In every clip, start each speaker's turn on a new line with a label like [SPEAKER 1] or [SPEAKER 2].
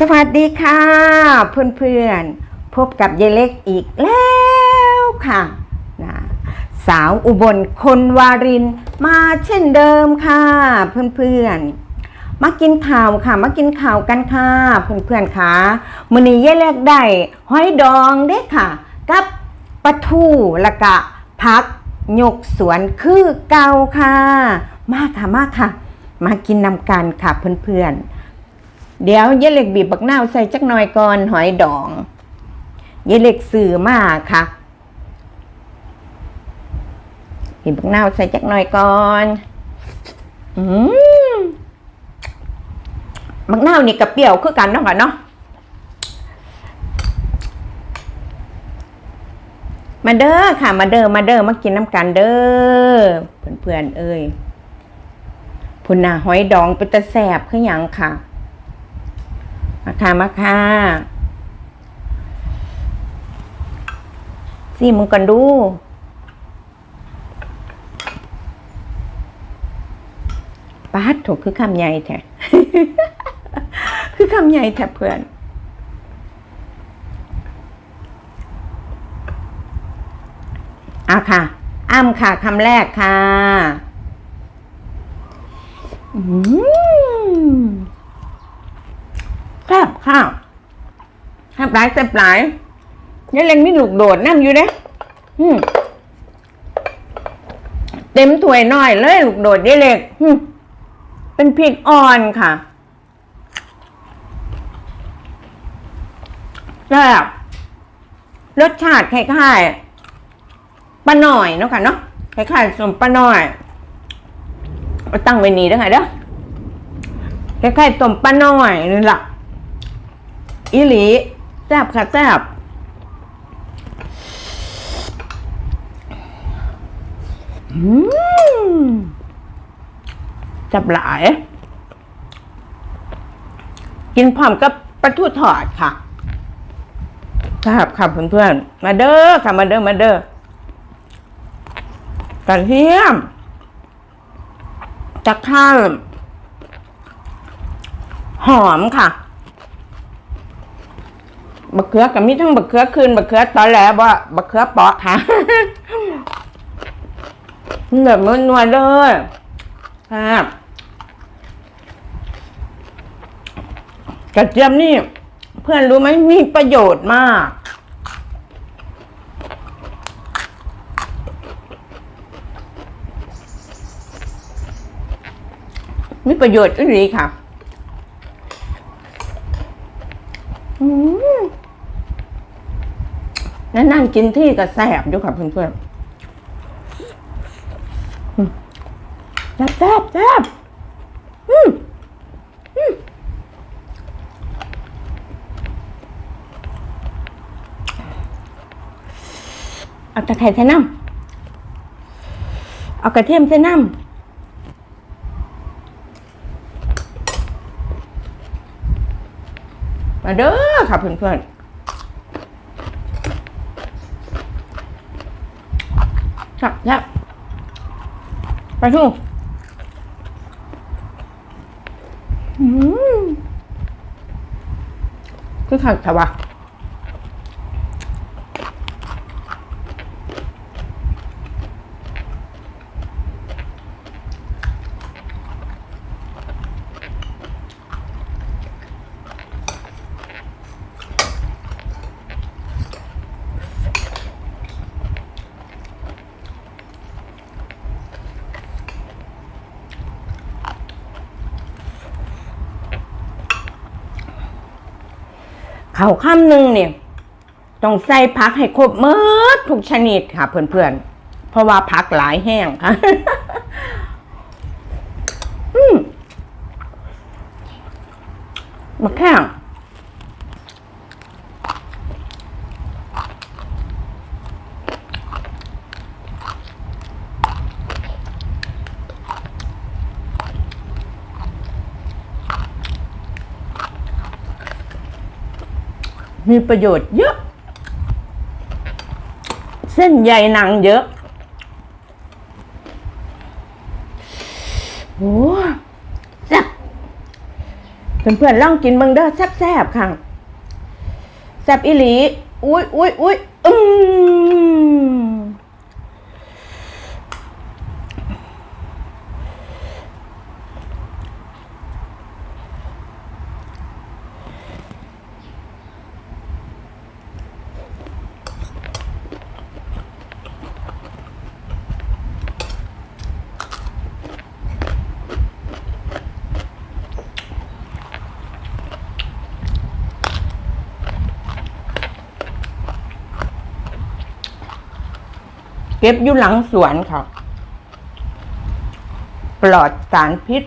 [SPEAKER 1] สวัสดีค่ะเพื่อนๆ พบกับยายเล็กอีกแล้วค่ะนะสาวอุบลคนวารินมาเช่นเดิมค่ะ เพื่อนๆ มากินข่าวค่ะ มากินข่าวกันค่ะเพื่อนๆค่ะมื้อนี้ยายเล็กได้หอยดองเด้ค่ะ กับปลาทูละกะพักยกสวนคือเก่าค่ะ มาค่ะมาค่ะ มากินนำกันค่ะเพื่อนๆ เดี๋ยวเยเล็กบีบบักนาวใส่จักหน่อยก่อนหอยดอง เยเล็กสื่อมาค่ะบีบบักนาวใส่จักหน่อยก่อนอืมบักนาวนี่กับเปรี้ยวคือกันเนาะค่ะเนาะมาเด้อค่ะ มาเด้อมาเด้อมากินน้ำกันเด้อเพื่อนๆเอ้ยพุ่นน่ะหอยดองเป็นตะแสบคือหยังค่ะ มาค่ะมาค่ะสิมึงกันดูปาดถูกคือคำใหญ่แท้คือคำใหญ่แท้เพื่อนอาค่ะ อ้ำค่ะคำแรกค่ะ อืม แซ่บข้าวแซ่บหลายแซ่บหลายยายเล็งมีลูกโดดนั่งอยู่เด้อืมเต็มถ้วยน้อยเลยลูกโดดยายเล็กอืมเป็นพริกอ่อนค่ะแซ่บรสชาติคล้ายๆปลาหน่อยเนาะค่ะเนาะคล้ายๆสมปลาหน่อยเอาตั้งไว้นี่ได้ไงเด้อคล้ายๆต้มปลาหน่อยนี่แหละ อีหลีแซ่บค่ะแซ่บอืมแซ่บหลาย กินพร้อมกับปลาทูทอดค่ะแซ่บค่ะเพื่อนๆ มาเด้อค่ะมาเด้อมาเด้อกระเทียมตะไคร้หอมค่ะ บักเขือกับมีทั้งบักเขือคืนบักเขือตอนแหลว่าบักเขือเปาะค่ะแบบมันนวลเลยครับกระเทียมนี่ เพื่อนรู้ไหมมีประโยชน์มากมีประโยชน์ก็ดีค่ะ อืม แล้วนั่งกินที่กับแสบอยู่ค่ะเพื่อนๆอืมแซ่บแซ่บแซ่บอืมอืมเอาตะไคร้ใส่น้ำเอากระเทียมใส่น้ำมาเด้อค่ะเพื่อนๆ จับแล้วไปทูอืมคือขัดแต่ว่า เขาข้ามหนึ่งเนี่ยต้องใส่ผักให้ครบเมื่อทุกชนิดค่ะ เพื่อนๆ เพราะว่าผักหลายแห้งค่ะอืมมะแข้ง มีประโยชน์เยอะ เส้นใยหนังเยอะโอ้แซ่บเพื่อนๆลองกินเบิงเด้อแซ่บๆค่ะ แซ่บอีหลี อุ้ยอุ้ยอุ้ยอืม เก็บอยู่หลังสวนค่ะ ปลอดสารพิษ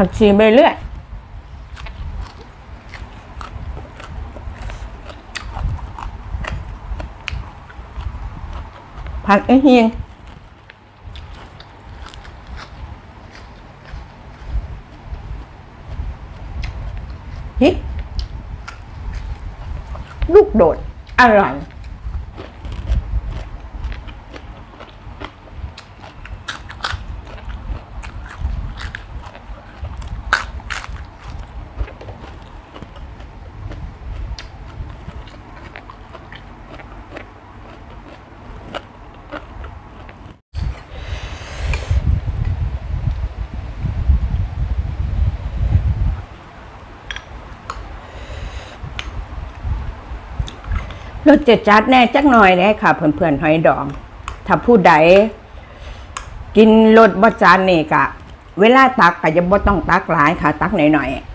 [SPEAKER 1] ผักชีไปเรื่อยผักไอเฮียงพริกลูกโดดอร่อย รสเจ็ดจัดแน่จักหน่อยเลยค่ะ เพื่อนๆหอยดอง ถ้าผู้ใดกินรสบจานนี่กะ เวลาตักก็จะบ่ต้องตักหลายค่ะ ตักหน่อยๆ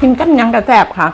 [SPEAKER 1] กินกันหยังกระแสบค่ะ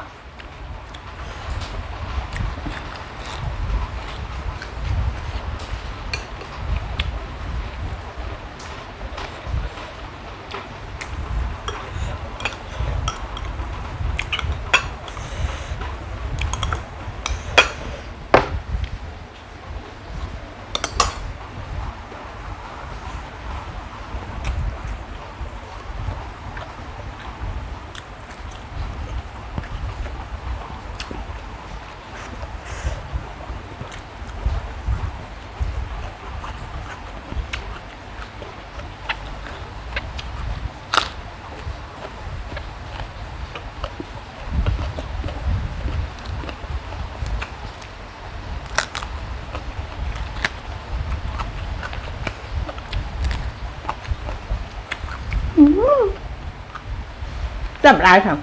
[SPEAKER 1] จับลายค่ะ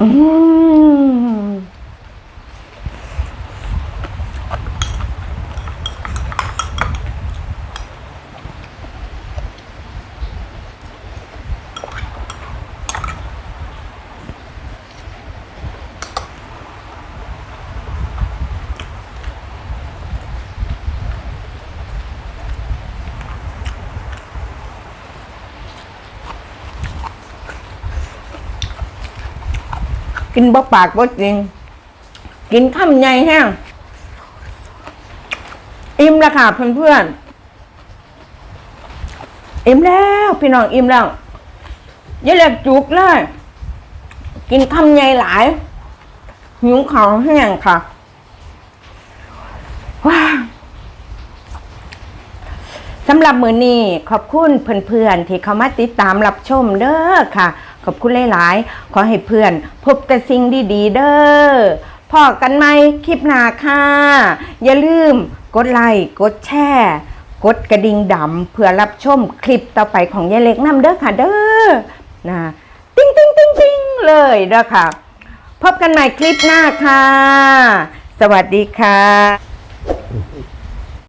[SPEAKER 1] อืม กินบ่ปากบ่จริง กินข้ามใหญ่แห้งอิ่มแล้วค่ะเพื่อนๆอิ่มแล้ว พี่น้องอิ่มแล้วอย่าเล็กจุกเลย กินคำใหญ่หลายหิวขาวแห้งค่ะว้าสำหรับมือนี้ขอบคุณเพื่อนๆที่เขามาติดตามรับชมเด้อค่ะ ขอบคุณหลายๆ ขอให้เพื่อน พบแต่สิ่งดีๆ เด้อพอกันไหมคลิปหน้าค่ะ อย่าลืมกดไลค์กดแชร์กดกระดิ่งดำเพื่อรับชมคลิปต่อไปของยายเล็กน้ำเด้อค่ะเด้อนะติ้งติ้งติ้งติ้งเลยเด้อค่ะพบกันใหม่คลิปหน้าค่ะ สวัสดีค่ะ